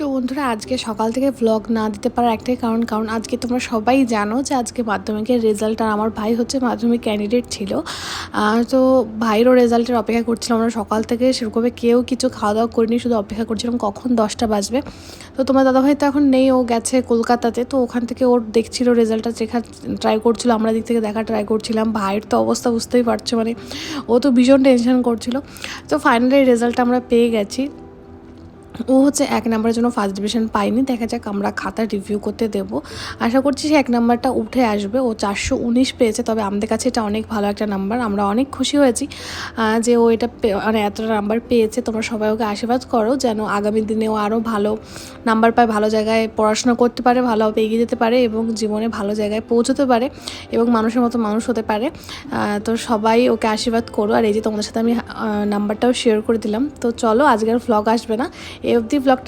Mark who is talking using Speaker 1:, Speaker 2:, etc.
Speaker 1: তো বন্ধুরা, আজকে সকাল থেকে ভ্লগ না দিতে পারার একটাই কারণ কারণ আজকে তোমরা সবাই জানো যে আজকে মাধ্যমিকের রেজাল্ট আর আমার ভাই হচ্ছে মাধ্যমিক ক্যান্ডিডেট ছিল। তো ভাইয়েরও রেজাল্টের অপেক্ষা করছিলাম আমরা সকাল থেকে, সেরকমভাবে কেউ কিছু খাওয়া দাওয়া করিনি, শুধু অপেক্ষা করছিলাম কখন দশটা বাজবে। তো তোমার দাদাভাই তো এখন নেই, ও গেছে কলকাতাতে, তো ওখান থেকে ওর দেখছিল রেজাল্টটা দেখা ট্রাই করছিল, আমরা দিক থেকে দেখা ট্রাই করছিলাম, ভাইয়ের তো অবস্থা বুঝতেই পারছ মানে ও তো ভীষণ টেনশন করছিল। তো ফাইনালি রেজাল্টটা আমরা পেয়ে গেছি। ও হচ্ছে এক নাম্বারের জন্য ফার্স্ট ডিভিশন পাইনি দেখা যাক আমরা খাতা রিভিউ করতে দেব। আশা করছি সে এক নাম্বারটা উঠে আসবে। ও চারশো উনিশ পেয়েছে, তবে আমাদের কাছে এটা অনেক ভালো একটা নাম্বার। আমরা অনেক খুশি হয়েছি যে ও এটা মানে এতটা নাম্বার পেয়েছে। তোমরা সবাই ওকে আশীর্বাদ করো, যেন আগামী দিনে ও আরও ভালো নাম্বার পায়, ভালো জায়গায় পড়াশোনা করতে পারে ভালোভাবে এগিয়ে যেতে পারে এবং জীবনে ভালো জায়গায় পৌঁছতে পারে এবং মানুষের মতো মানুষ হতে পারে। তো সবাই ওকে আশীর্বাদ করো। আর এই যে তোমাদের সাথে আমি নাম্বারটাও শেয়ার করে দিলাম। তো চলো, আজকের ভ্লগ আসবে না। এই অবধি ব্লগ